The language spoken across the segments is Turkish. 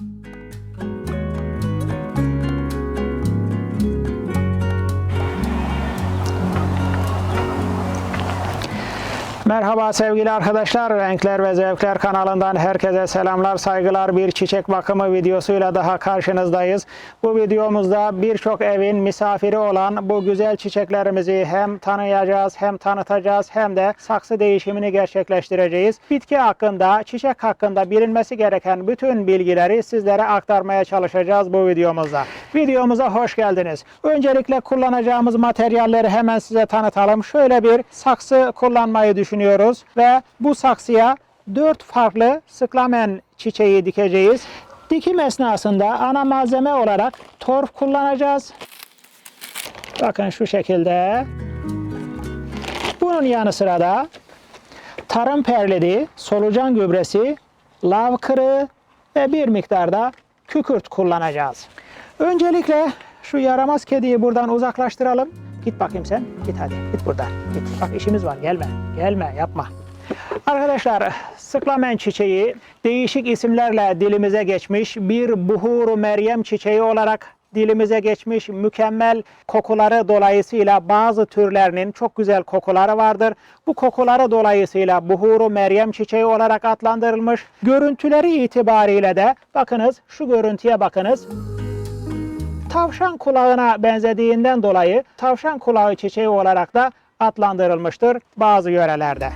you Merhaba sevgili arkadaşlar. Renkler ve Zevkler kanalından herkese selamlar, saygılar. Bir çiçek bakımı videosuyla daha karşınızdayız. Bu videomuzda birçok evin misafiri olan bu güzel çiçeklerimizi hem tanıyacağız, hem tanıtacağız, hem de saksı değişimini gerçekleştireceğiz. Bitki hakkında, çiçek hakkında bilinmesi gereken bütün bilgileri sizlere aktarmaya çalışacağız bu videomuzda. Videomuza hoş geldiniz. Öncelikle kullanacağımız materyalleri hemen size tanıtalım. Şöyle bir saksı kullanmayı düşünüyoruz ve bu saksıya 4 farklı sıklamen çiçeği dikeceğiz. Dikim esnasında ana malzeme olarak torf kullanacağız. Bakın şu şekilde. Bunun yanı sıra da tarım perlidi, solucan gübresi, lav kırığı ve bir miktarda kükürt kullanacağız. Öncelikle şu yaramaz kediyi buradan uzaklaştıralım. Git bakayım sen. Git hadi. Git buradan. Git. Bak işimiz var. Gelme. Gelme. Yapma. Arkadaşlar sıklamen çiçeği değişik isimlerle dilimize geçmiş bir buhuru Meryem çiçeği olarak dilimize geçmiş mükemmel kokuları dolayısıyla bazı türlerinin çok güzel kokuları vardır. Bu kokuları dolayısıyla buhuru Meryem çiçeği olarak adlandırılmış. Görüntüleri itibariyle de bakınız şu görüntüye bakınız tavşan kulağına benzediğinden dolayı tavşan kulağı çiçeği olarak da adlandırılmıştır bazı yörelerde.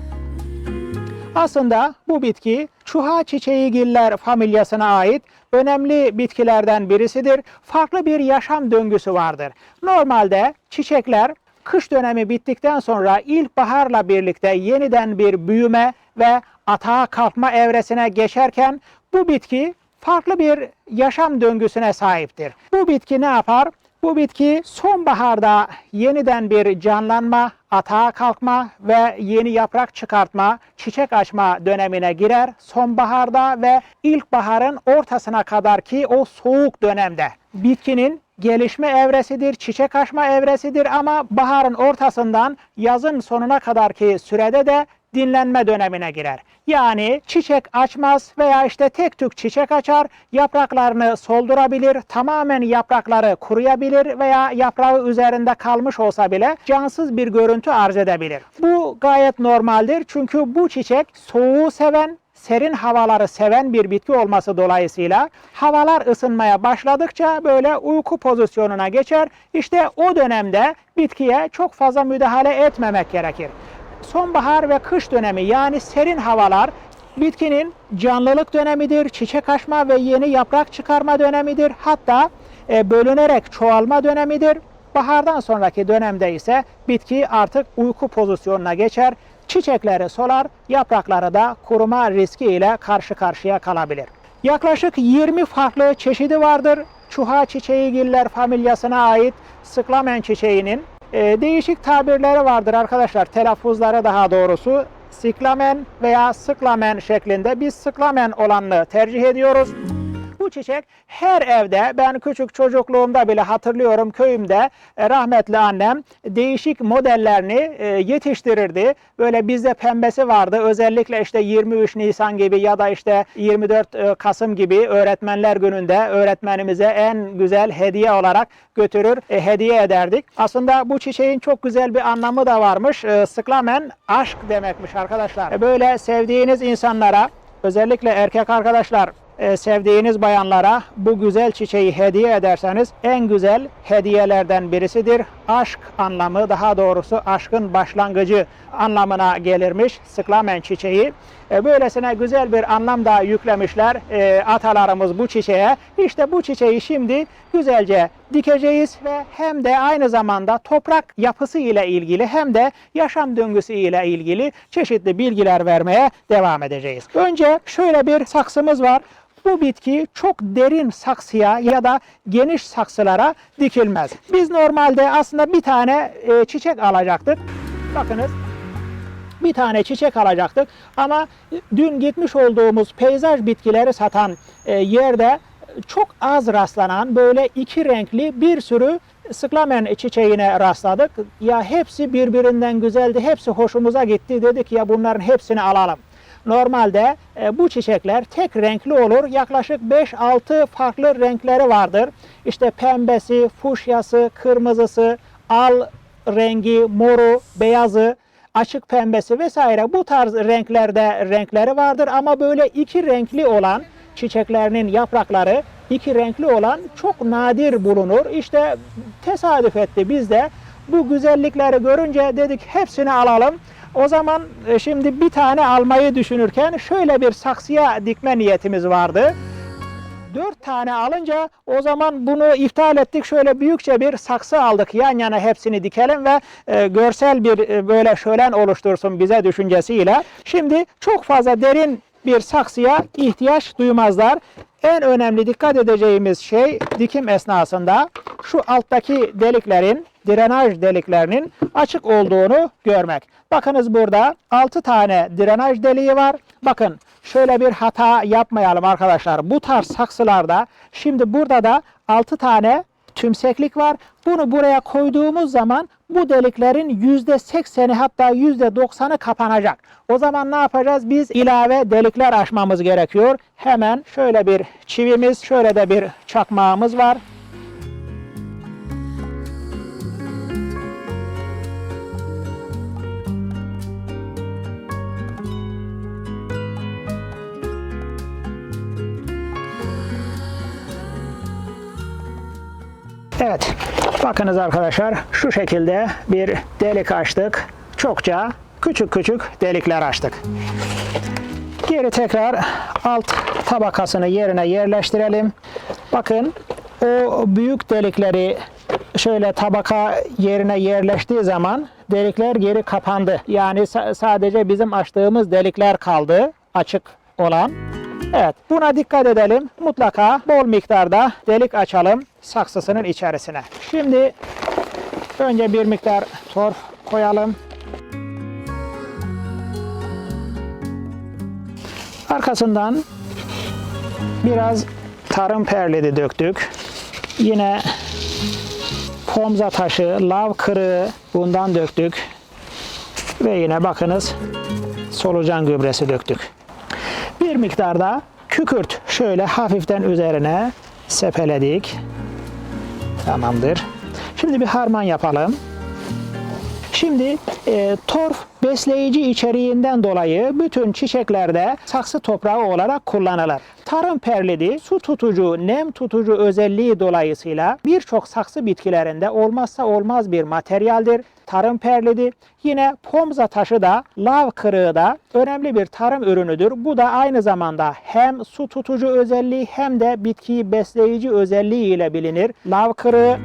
Aslında bu bitki çuha çiçeğigiller familyasına ait önemli bitkilerden birisidir. Farklı bir yaşam döngüsü vardır. Normalde çiçekler kış dönemi bittikten sonra ilkbaharla birlikte yeniden bir büyüme ve atağa kalkma evresine geçerken bu bitki farklı bir yaşam döngüsüne sahiptir. Bu bitki ne yapar? Bu bitki sonbaharda yeniden bir canlanma, atağa kalkma ve yeni yaprak çıkartma, çiçek açma dönemine girer. Sonbaharda ve ilkbaharın ortasına kadar ki o soğuk dönemde bitkinin gelişme evresidir, çiçek açma evresidir ama baharın ortasından yazın sonuna kadarki sürede de dinlenme dönemine girer. Yani çiçek açmaz veya işte tek tük çiçek açar, yapraklarını soldurabilir, tamamen yaprakları kuruyabilir veya yaprağı üzerinde kalmış olsa bile cansız bir görüntü arz edebilir. Bu gayet normaldir çünkü bu çiçek soğuğu seven, serin havaları seven bir bitki olması dolayısıyla havalar ısınmaya başladıkça böyle uyku pozisyonuna geçer. İşte o dönemde bitkiye çok fazla müdahale etmemek gerekir sonbahar ve kış dönemi yani serin havalar bitkinin canlılık dönemidir, çiçek açma ve yeni yaprak çıkarma dönemidir. Hatta e, bölünerek çoğalma dönemidir. Bahardan sonraki dönemde ise bitki artık uyku pozisyonuna geçer. Çiçekleri solar, yaprakları da kuruma riski ile karşı karşıya kalabilir. Yaklaşık 20 farklı çeşidi vardır. Çuha çiçeğigiller familyasına ait sıklamen çiçeğinin ee, değişik tabirleri vardır arkadaşlar. Telaffuzları daha doğrusu. Siklamen veya sıklamen şeklinde biz sıklamen olanını tercih ediyoruz. Bu çiçek her evde ben küçük çocukluğumda bile hatırlıyorum köyümde e, rahmetli annem değişik modellerini e, yetiştirirdi. Böyle bizde pembesi vardı. Özellikle işte 23 Nisan gibi ya da işte 24 e, Kasım gibi öğretmenler gününde öğretmenimize en güzel hediye olarak götürür hediye ederdik. Aslında bu çiçeğin çok güzel bir anlamı da varmış. Sıklamen aşk demekmiş arkadaşlar. Böyle sevdiğiniz insanlara özellikle erkek arkadaşlar e, sevdiğiniz bayanlara bu güzel çiçeği hediye ederseniz en güzel hediyelerden birisidir. Aşk anlamı daha doğrusu aşkın başlangıcı anlamına gelirmiş sıklamen çiçeği. E, böylesine güzel bir anlam da yüklemişler e, atalarımız bu çiçeğe. İşte bu çiçeği şimdi güzelce dikeceğiz ve hem de aynı zamanda toprak yapısı ile ilgili hem de yaşam döngüsü ile ilgili çeşitli bilgiler vermeye devam edeceğiz. Önce şöyle bir saksımız var. Bu bitki çok derin saksıya ya da geniş saksılara dikilmez. Biz normalde aslında bir tane e, çiçek alacaktık. Bakınız bir tane çiçek alacaktık ama dün gitmiş olduğumuz peyzaj bitkileri satan e, yerde çok az rastlanan böyle iki renkli bir sürü sıklamen çiçeğine rastladık. Ya hepsi birbirinden güzeldi, hepsi hoşumuza gitti. Dedik ya bunların hepsini alalım. Normalde e, bu çiçekler tek renkli olur. Yaklaşık 5-6 farklı renkleri vardır. İşte pembesi, fuşyası, kırmızısı, al rengi, moru, beyazı, açık pembesi vesaire bu tarz renklerde renkleri vardır ama böyle iki renkli olan çiçeklerinin yaprakları iki renkli olan çok nadir bulunur. İşte tesadüf etti biz de bu güzellikleri görünce dedik hepsini alalım. O zaman e, şimdi bir tane almayı düşünürken şöyle bir saksıya dikme niyetimiz vardı. Dört tane alınca o zaman bunu iptal ettik. Şöyle büyükçe bir saksı aldık. Yan yana hepsini dikelim ve e, görsel bir e, böyle şölen oluştursun bize düşüncesiyle. Şimdi çok fazla derin bir saksıya ihtiyaç duymazlar. En önemli dikkat edeceğimiz şey dikim esnasında şu alttaki deliklerin, drenaj deliklerinin açık olduğunu görmek. Bakınız burada 6 tane drenaj deliği var. Bakın şöyle bir hata yapmayalım arkadaşlar. Bu tarz saksılarda şimdi burada da 6 tane tümseklik var. Bunu buraya koyduğumuz zaman bu deliklerin %80'i hatta %90'ı kapanacak. O zaman ne yapacağız? Biz ilave delikler açmamız gerekiyor. Hemen şöyle bir çivimiz, şöyle de bir çakmağımız var. Evet. Bakınız arkadaşlar şu şekilde bir delik açtık. Çokça küçük küçük delikler açtık. Geri tekrar alt tabakasını yerine yerleştirelim. Bakın o büyük delikleri şöyle tabaka yerine yerleştiği zaman delikler geri kapandı. Yani sa- sadece bizim açtığımız delikler kaldı açık olan. Evet buna dikkat edelim. Mutlaka bol miktarda delik açalım saksısının içerisine. Şimdi önce bir miktar torf koyalım. Arkasından biraz tarım perlidi döktük. Yine pomza taşı, lav kırığı bundan döktük. Ve yine bakınız solucan gübresi döktük. Bir miktarda kükürt şöyle hafiften üzerine sepeledik. Tamamdır. Şimdi bir harman yapalım. Şimdi e, torf besleyici içeriğinden dolayı bütün çiçeklerde saksı toprağı olarak kullanılır. Tarım perlidi su tutucu, nem tutucu özelliği dolayısıyla birçok saksı bitkilerinde olmazsa olmaz bir materyaldir. Tarım perlidi yine pomza taşı da lav kırığı da önemli bir tarım ürünüdür. Bu da aynı zamanda hem su tutucu özelliği hem de bitkiyi besleyici özelliği ile bilinir. Lav kırığı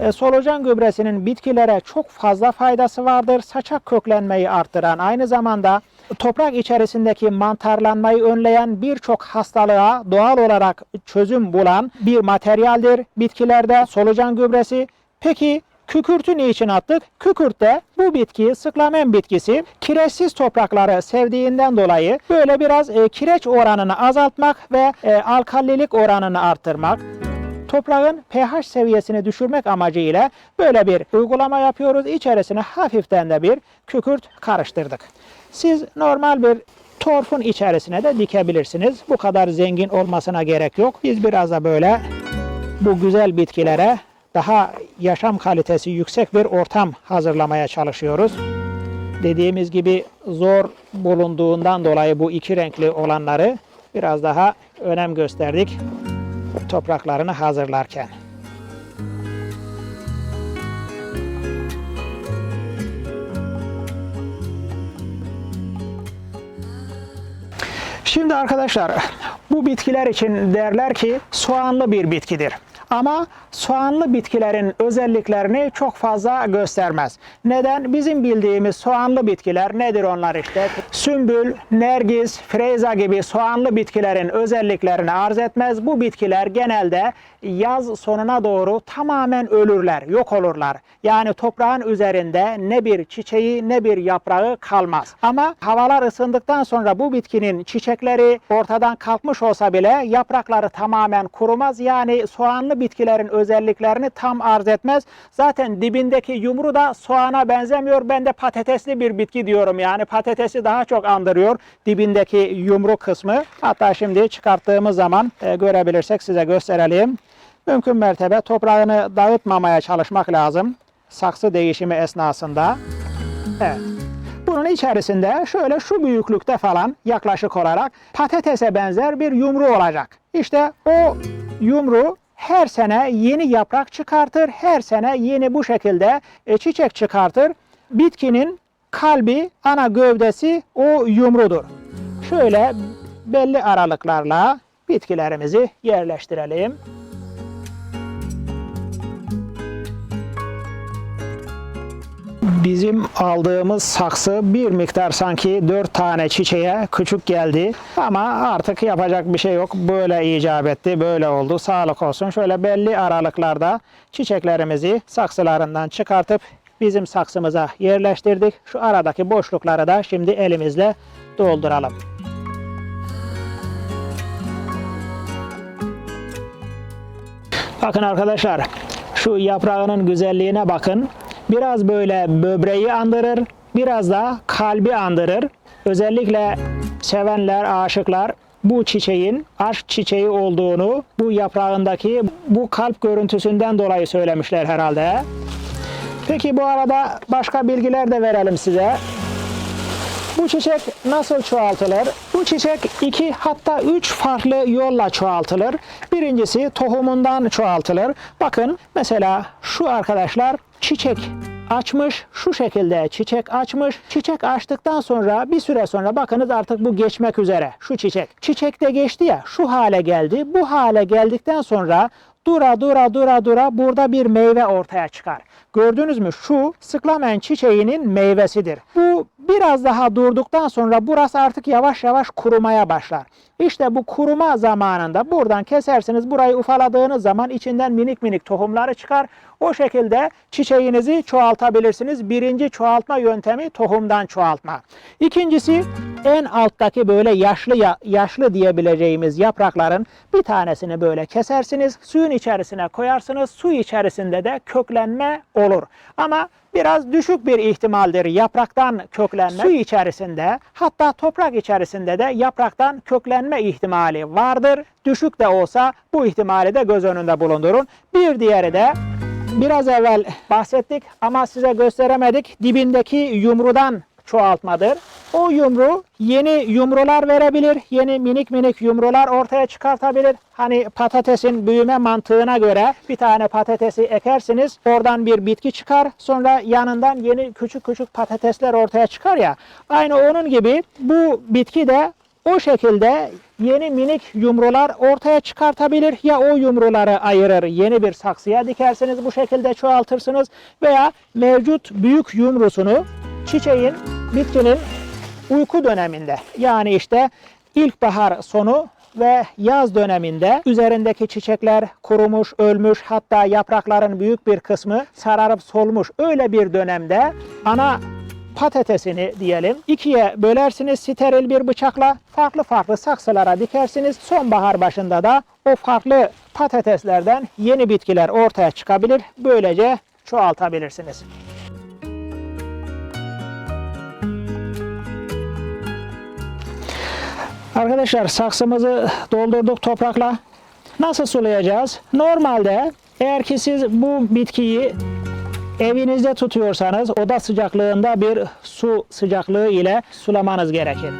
e, solucan gübresinin bitkilere çok fazla faydası vardır. Saçak köklenmeyi arttıran, aynı zamanda toprak içerisindeki mantarlanmayı önleyen birçok hastalığa doğal olarak çözüm bulan bir materyaldir bitkilerde solucan gübresi. Peki Kükürtü niçin attık? Kükürt de bu bitki, sıklamen bitkisi kireçsiz toprakları sevdiğinden dolayı böyle biraz e, kireç oranını azaltmak ve e, alkalilik oranını arttırmak toprağın pH seviyesini düşürmek amacıyla böyle bir uygulama yapıyoruz. İçerisine hafiften de bir kükürt karıştırdık. Siz normal bir torfun içerisine de dikebilirsiniz. Bu kadar zengin olmasına gerek yok. Biz biraz da böyle bu güzel bitkilere daha yaşam kalitesi yüksek bir ortam hazırlamaya çalışıyoruz. Dediğimiz gibi zor bulunduğundan dolayı bu iki renkli olanları biraz daha önem gösterdik topraklarını hazırlarken. Şimdi arkadaşlar bu bitkiler için derler ki soğanlı bir bitkidir. Ama soğanlı bitkilerin özelliklerini çok fazla göstermez. Neden? Bizim bildiğimiz soğanlı bitkiler nedir onlar işte? Sümbül, nergis, freza gibi soğanlı bitkilerin özelliklerini arz etmez. Bu bitkiler genelde yaz sonuna doğru tamamen ölürler, yok olurlar. Yani toprağın üzerinde ne bir çiçeği ne bir yaprağı kalmaz. Ama havalar ısındıktan sonra bu bitkinin çiçekleri ortadan kalkmış olsa bile yaprakları tamamen kurumaz. Yani soğanlı bitkilerin özelliklerini tam arz etmez. Zaten dibindeki yumru da soğana benzemiyor. Ben de patatesli bir bitki diyorum. Yani patatesi daha çok andırıyor dibindeki yumru kısmı. Hatta şimdi çıkarttığımız zaman e, görebilirsek size gösterelim. Mümkün mertebe toprağını dağıtmamaya çalışmak lazım. Saksı değişimi esnasında. Evet. Bunun içerisinde şöyle şu büyüklükte falan yaklaşık olarak patatese benzer bir yumru olacak. İşte o yumru her sene yeni yaprak çıkartır. Her sene yeni bu şekilde e, çiçek çıkartır. Bitkinin kalbi, ana gövdesi o yumrudur. Şöyle belli aralıklarla bitkilerimizi yerleştirelim. Bizim aldığımız saksı bir miktar sanki dört tane çiçeğe küçük geldi. Ama artık yapacak bir şey yok. Böyle icap etti, böyle oldu. Sağlık olsun. Şöyle belli aralıklarda çiçeklerimizi saksılarından çıkartıp bizim saksımıza yerleştirdik. Şu aradaki boşlukları da şimdi elimizle dolduralım. Bakın arkadaşlar şu yaprağının güzelliğine bakın. Biraz böyle böbreği andırır, biraz da kalbi andırır. Özellikle sevenler, aşıklar bu çiçeğin aşk çiçeği olduğunu bu yaprağındaki bu kalp görüntüsünden dolayı söylemişler herhalde. Peki bu arada başka bilgiler de verelim size. Bu çiçek nasıl çoğaltılır? Bu çiçek iki hatta üç farklı yolla çoğaltılır. Birincisi tohumundan çoğaltılır. Bakın mesela şu arkadaşlar çiçek açmış şu şekilde çiçek açmış. Çiçek açtıktan sonra bir süre sonra bakınız artık bu geçmek üzere şu çiçek. Çiçek de geçti ya şu hale geldi. Bu hale geldikten sonra dura dura dura dura burada bir meyve ortaya çıkar. Gördünüz mü? Şu sıklamen çiçeğinin meyvesidir. Bu biraz daha durduktan sonra burası artık yavaş yavaş kurumaya başlar. İşte bu kuruma zamanında buradan kesersiniz. Burayı ufaladığınız zaman içinden minik minik tohumları çıkar. O şekilde çiçeğinizi çoğaltabilirsiniz. Birinci çoğaltma yöntemi tohumdan çoğaltma. İkincisi en alttaki böyle yaşlı ya- yaşlı diyebileceğimiz yaprakların bir tanesini böyle kesersiniz. Suyun içerisine koyarsınız. Su içerisinde de köklenme olur. Ama biraz düşük bir ihtimaldir yapraktan köklenme. Su içerisinde hatta toprak içerisinde de yapraktan köklenme ihtimali vardır. Düşük de olsa bu ihtimali de göz önünde bulundurun. Bir diğeri de biraz evvel bahsettik ama size gösteremedik. Dibindeki yumrudan çoğaltmadır. O yumru yeni yumrular verebilir. Yeni minik minik yumrular ortaya çıkartabilir. Hani patatesin büyüme mantığına göre bir tane patatesi ekersiniz. Oradan bir bitki çıkar. Sonra yanından yeni küçük küçük patatesler ortaya çıkar ya. Aynı onun gibi bu bitki de o şekilde yeni minik yumrular ortaya çıkartabilir. Ya o yumruları ayırır, yeni bir saksıya dikersiniz, bu şekilde çoğaltırsınız veya mevcut büyük yumrusunu çiçeğin, bitkinin uyku döneminde yani işte ilkbahar sonu ve yaz döneminde üzerindeki çiçekler kurumuş, ölmüş hatta yaprakların büyük bir kısmı sararıp solmuş öyle bir dönemde ana patatesini diyelim ikiye bölersiniz steril bir bıçakla farklı farklı saksılara dikersiniz. Sonbahar başında da o farklı patateslerden yeni bitkiler ortaya çıkabilir. Böylece çoğaltabilirsiniz. Arkadaşlar saksımızı doldurduk toprakla. Nasıl sulayacağız? Normalde eğer ki siz bu bitkiyi evinizde tutuyorsanız oda sıcaklığında bir su sıcaklığı ile sulamanız gerekir.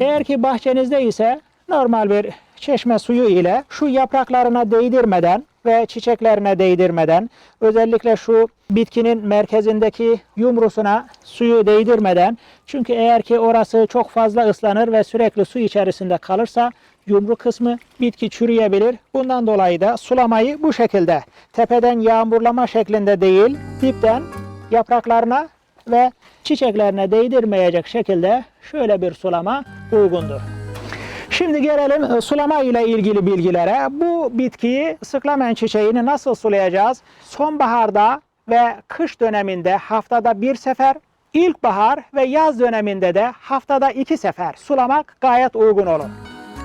Eğer ki bahçenizde ise normal bir çeşme suyu ile şu yapraklarına değdirmeden ve çiçeklerine değdirmeden özellikle şu bitkinin merkezindeki yumrusuna suyu değdirmeden çünkü eğer ki orası çok fazla ıslanır ve sürekli su içerisinde kalırsa yumru kısmı bitki çürüyebilir. Bundan dolayı da sulamayı bu şekilde tepeden yağmurlama şeklinde değil dipten yapraklarına ve çiçeklerine değdirmeyecek şekilde şöyle bir sulama uygundur. Şimdi gelelim e, sulama ile ilgili bilgilere. Bu bitkiyi sıklamen çiçeğini nasıl sulayacağız? Sonbaharda ve kış döneminde haftada bir sefer, ilkbahar ve yaz döneminde de haftada iki sefer sulamak gayet uygun olur.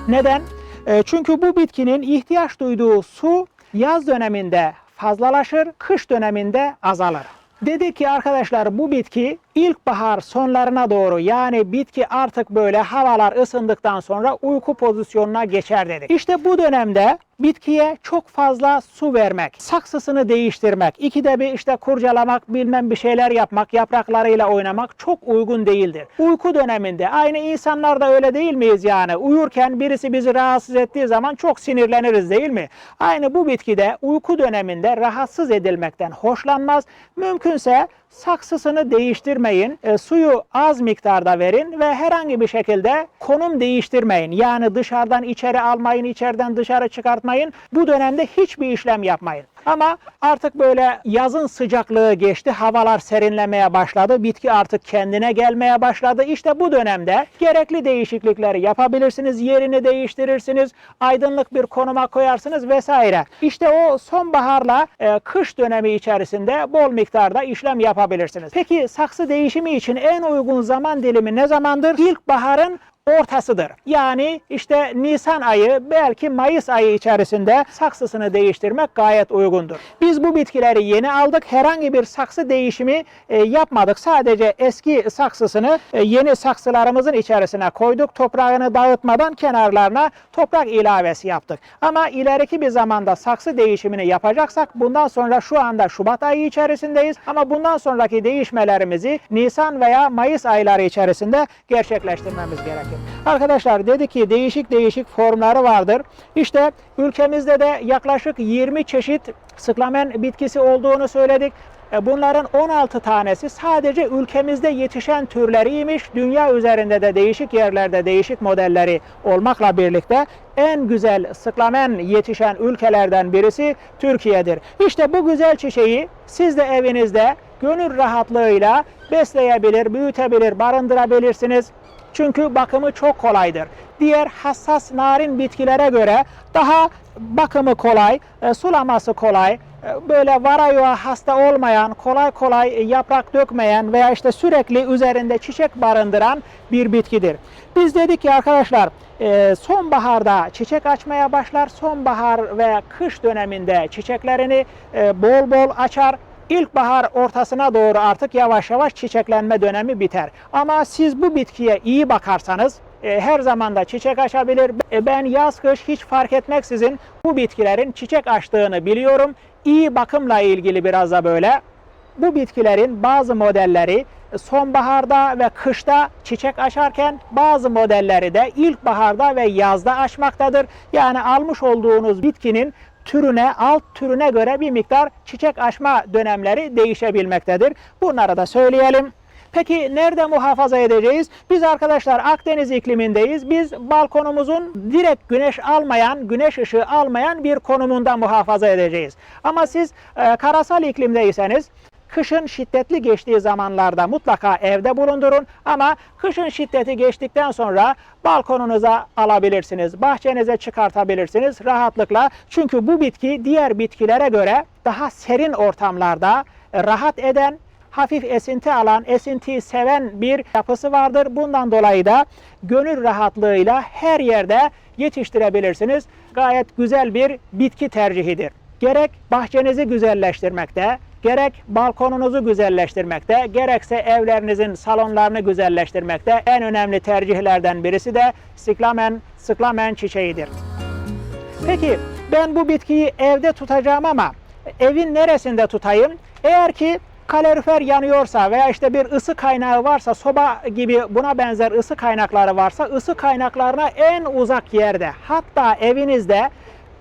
Neden? E, Çünkü bu bitkinin ihtiyaç duyduğu su yaz döneminde fazlalaşır, kış döneminde azalır. Dedi ki arkadaşlar bu bitki ilkbahar sonlarına doğru yani bitki artık böyle havalar ısındıktan sonra uyku pozisyonuna geçer dedi. İşte bu dönemde bitkiye çok fazla su vermek, saksısını değiştirmek, ikide bir işte kurcalamak, bilmem bir şeyler yapmak, yapraklarıyla oynamak çok uygun değildir. Uyku döneminde aynı insanlar da öyle değil miyiz yani? Uyurken birisi bizi rahatsız ettiği zaman çok sinirleniriz değil mi? Aynı bu bitkide uyku döneminde rahatsız edilmekten hoşlanmaz. Mümkünse saksısını değiştirmeyin, e, suyu az miktarda verin ve herhangi bir şekilde konum değiştirmeyin. Yani dışarıdan içeri almayın, içeriden dışarı çıkartmayın. Bu dönemde hiçbir işlem yapmayın. Ama artık böyle yazın sıcaklığı geçti, havalar serinlemeye başladı, bitki artık kendine gelmeye başladı. İşte bu dönemde gerekli değişiklikleri yapabilirsiniz, yerini değiştirirsiniz, aydınlık bir konuma koyarsınız vesaire. İşte o sonbaharla e, kış dönemi içerisinde bol miktarda işlem yapabilirsiniz. Peki saksı değişimi için en uygun zaman dilimi ne zamandır? İlkbaharın ortasıdır. Yani işte Nisan ayı belki Mayıs ayı içerisinde saksısını değiştirmek gayet uygundur. Biz bu bitkileri yeni aldık. Herhangi bir saksı değişimi e, yapmadık. Sadece eski saksısını e, yeni saksılarımızın içerisine koyduk. Toprağını dağıtmadan kenarlarına toprak ilavesi yaptık. Ama ileriki bir zamanda saksı değişimini yapacaksak bundan sonra şu anda Şubat ayı içerisindeyiz. Ama bundan sonraki değişmelerimizi Nisan veya Mayıs ayları içerisinde gerçekleştirmemiz gerekir. Arkadaşlar dedi ki değişik değişik formları vardır. İşte ülkemizde de yaklaşık 20 çeşit sıklamen bitkisi olduğunu söyledik. E, Bunların 16 tanesi sadece ülkemizde yetişen türleriymiş. Dünya üzerinde de değişik yerlerde değişik modelleri olmakla birlikte en güzel sıklamen yetişen ülkelerden birisi Türkiye'dir. İşte bu güzel çiçeği siz de evinizde gönül rahatlığıyla besleyebilir, büyütebilir, barındırabilirsiniz. Çünkü bakımı çok kolaydır. Diğer hassas narin bitkilere göre daha bakımı kolay, e, sulaması kolay, e, böyle varayuğa hasta olmayan, kolay kolay yaprak dökmeyen veya işte sürekli üzerinde çiçek barındıran bir bitkidir. Biz dedik ki arkadaşlar e, sonbaharda çiçek açmaya başlar. Sonbahar ve kış döneminde çiçeklerini bol bol açar. İlkbahar ortasına doğru artık yavaş yavaş çiçeklenme dönemi biter. Ama siz bu bitkiye iyi bakarsanız e, her zaman da çiçek açabilir. E, Ben yaz kış hiç fark etmeksizin bu bitkilerin çiçek açtığını biliyorum. İyi bakımla ilgili biraz da böyle. Bu bitkilerin bazı modelleri sonbaharda ve kışta çiçek açarken bazı modelleri de ilkbaharda ve yazda açmaktadır. Yani almış olduğunuz bitkinin türüne, alt türüne göre bir miktar çiçek açma dönemleri değişebilmektedir. Bunları da söyleyelim. Peki nerede muhafaza edeceğiz? Biz arkadaşlar Akdeniz iklimindeyiz. Biz balkonumuzun direkt güneş almayan, güneş ışığı almayan bir konumunda muhafaza edeceğiz. Ama siz e, karasal iklimdeyseniz kışın şiddetli geçtiği zamanlarda mutlaka evde bulundurun ama kışın şiddeti geçtikten sonra balkonunuza alabilirsiniz. Bahçenize çıkartabilirsiniz rahatlıkla. Çünkü bu bitki diğer bitkilere göre daha serin ortamlarda rahat eden hafif esinti alan, esintiyi seven bir yapısı vardır. Bundan dolayı da gönül rahatlığıyla her yerde yetiştirebilirsiniz. Gayet güzel bir bitki tercihidir. Gerek bahçenizi güzelleştirmekte, gerek balkonunuzu güzelleştirmekte, gerekse evlerinizin salonlarını güzelleştirmekte en önemli tercihlerden birisi de siklamen, sıklamen çiçeğidir. Peki ben bu bitkiyi evde tutacağım ama evin neresinde tutayım? Eğer ki kalorifer yanıyorsa veya işte bir ısı kaynağı varsa, soba gibi buna benzer ısı kaynakları varsa ısı kaynaklarına en uzak yerde hatta evinizde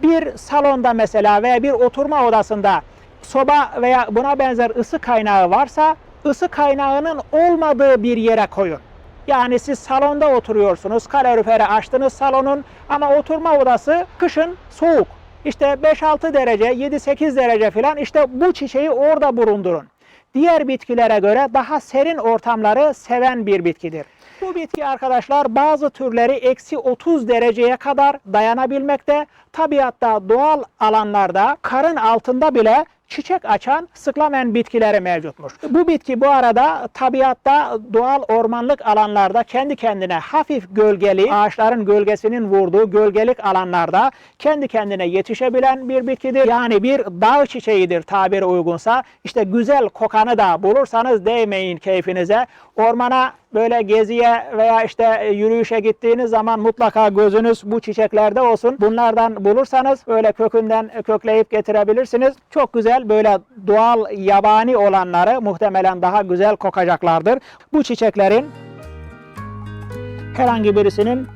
bir salonda mesela veya bir oturma odasında soba veya buna benzer ısı kaynağı varsa ısı kaynağının olmadığı bir yere koyun. Yani siz salonda oturuyorsunuz, kaloriferi açtınız salonun ama oturma odası kışın soğuk. İşte 5-6 derece, 7-8 derece falan işte bu çiçeği orada bulundurun. Diğer bitkilere göre daha serin ortamları seven bir bitkidir. Bu bitki arkadaşlar bazı türleri eksi 30 dereceye kadar dayanabilmekte. Tabiatta doğal alanlarda karın altında bile çiçek açan sıklamen bitkileri mevcutmuş. Bu bitki bu arada tabiatta doğal ormanlık alanlarda kendi kendine hafif gölgeli ağaçların gölgesinin vurduğu gölgelik alanlarda kendi kendine yetişebilen bir bitkidir. Yani bir dağ çiçeğidir tabiri uygunsa. İşte güzel kokanı da bulursanız değmeyin keyfinize. Ormana böyle geziye veya işte yürüyüşe gittiğiniz zaman mutlaka gözünüz bu çiçeklerde olsun. Bunlardan bulursanız böyle kökünden kökleyip getirebilirsiniz. Çok güzel böyle doğal yabani olanları muhtemelen daha güzel kokacaklardır. Bu çiçeklerin herhangi birisinin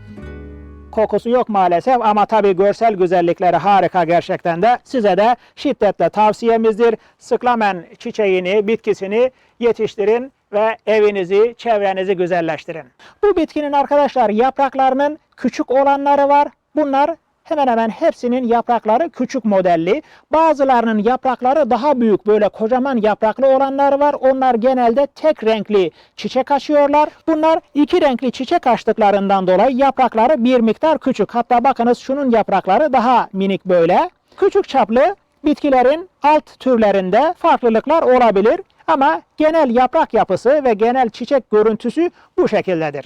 kokusu yok maalesef ama tabii görsel güzellikleri harika gerçekten de size de şiddetle tavsiyemizdir. Sıklamen çiçeğini, bitkisini yetiştirin ve evinizi, çevrenizi güzelleştirin. Bu bitkinin arkadaşlar yapraklarının küçük olanları var. Bunlar hemen hemen hepsinin yaprakları küçük modelli. Bazılarının yaprakları daha büyük böyle kocaman yapraklı olanları var. Onlar genelde tek renkli çiçek açıyorlar. Bunlar iki renkli çiçek açtıklarından dolayı yaprakları bir miktar küçük. Hatta bakınız şunun yaprakları daha minik böyle. Küçük çaplı bitkilerin alt türlerinde farklılıklar olabilir. Ama genel yaprak yapısı ve genel çiçek görüntüsü bu şekildedir.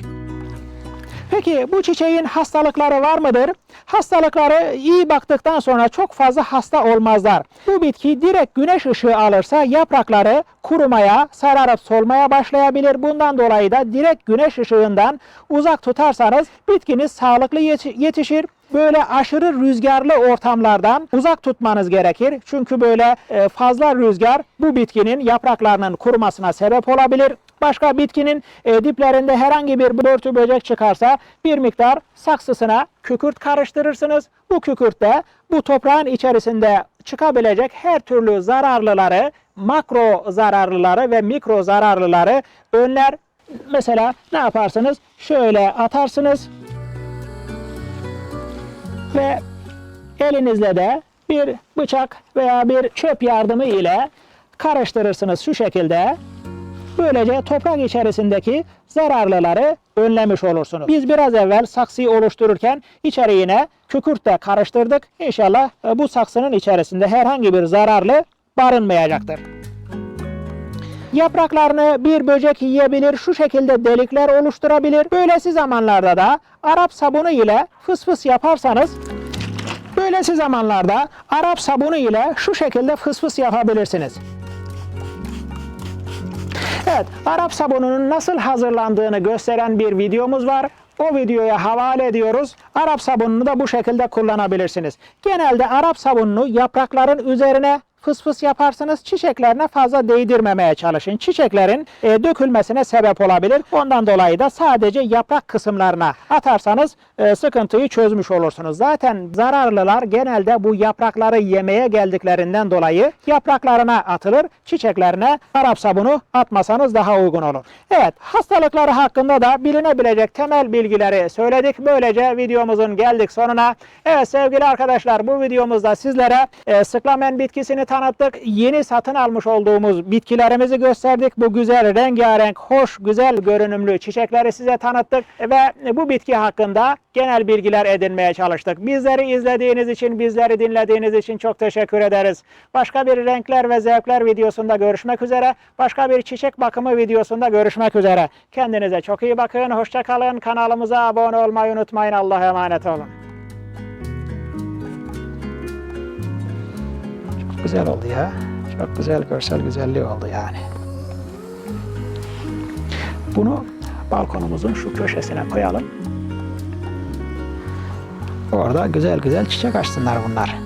Peki bu çiçeğin hastalıkları var mıdır? Hastalıkları iyi baktıktan sonra çok fazla hasta olmazlar. Bu bitki direkt güneş ışığı alırsa yaprakları kurumaya, sararıp solmaya başlayabilir. Bundan dolayı da direkt güneş ışığından uzak tutarsanız bitkiniz sağlıklı yeti- yetişir. Böyle aşırı rüzgarlı ortamlardan uzak tutmanız gerekir. Çünkü böyle e, fazla rüzgar bu bitkinin yapraklarının kurumasına sebep olabilir. Başka bitkinin e, diplerinde herhangi bir börtü böcek çıkarsa bir miktar saksısına kükürt karıştırırsınız. Bu kükürt de bu toprağın içerisinde çıkabilecek her türlü zararlıları, makro zararlıları ve mikro zararlıları önler. Mesela ne yaparsınız? Şöyle atarsınız ve elinizle de bir bıçak veya bir çöp yardımı ile karıştırırsınız şu şekilde. Böylece toprak içerisindeki zararlıları önlemiş olursunuz. Biz biraz evvel saksıyı oluştururken içeriğine kükürt de karıştırdık. İnşallah e, bu saksının içerisinde herhangi bir zararlı barınmayacaktır. Yapraklarını bir böcek yiyebilir, şu şekilde delikler oluşturabilir. Böylesi zamanlarda da Arap sabunu ile fıs fıs yaparsanız böylesi zamanlarda Arap sabunu ile şu şekilde fıs fıs yapabilirsiniz. Evet, Arap sabununun nasıl hazırlandığını gösteren bir videomuz var. O videoya havale ediyoruz. Arap sabununu da bu şekilde kullanabilirsiniz. Genelde Arap sabununu yaprakların üzerine fıs fıs yaparsınız. Çiçeklerine fazla değdirmemeye çalışın. Çiçeklerin e, dökülmesine sebep olabilir. Ondan dolayı da sadece yaprak kısımlarına atarsanız e, sıkıntıyı çözmüş olursunuz. Zaten zararlılar genelde bu yaprakları yemeye geldiklerinden dolayı yapraklarına atılır. Çiçeklerine Arap sabunu atmasanız daha uygun olur. Evet, hastalıkları hakkında da bilinebilecek temel bilgileri söyledik. Böylece videomuzun geldik sonuna. Evet sevgili arkadaşlar bu videomuzda sizlere e, sıklamen bitkisini tanıttık. Yeni satın almış olduğumuz bitkilerimizi gösterdik. Bu güzel rengarenk, hoş, güzel görünümlü çiçekleri size tanıttık ve bu bitki hakkında genel bilgiler edinmeye çalıştık. Bizleri izlediğiniz için, bizleri dinlediğiniz için çok teşekkür ederiz. Başka bir renkler ve zevkler videosunda görüşmek üzere. Başka bir çiçek bakımı videosunda görüşmek üzere. Kendinize çok iyi bakın. Hoşça kalın. Kanalımıza abone olmayı unutmayın. Allah'a emanet olun. Güzel oldu ya. Çok güzel görsel güzelliği oldu yani. Bunu balkonumuzun şu köşesine koyalım. Orada güzel güzel çiçek açsınlar bunlar.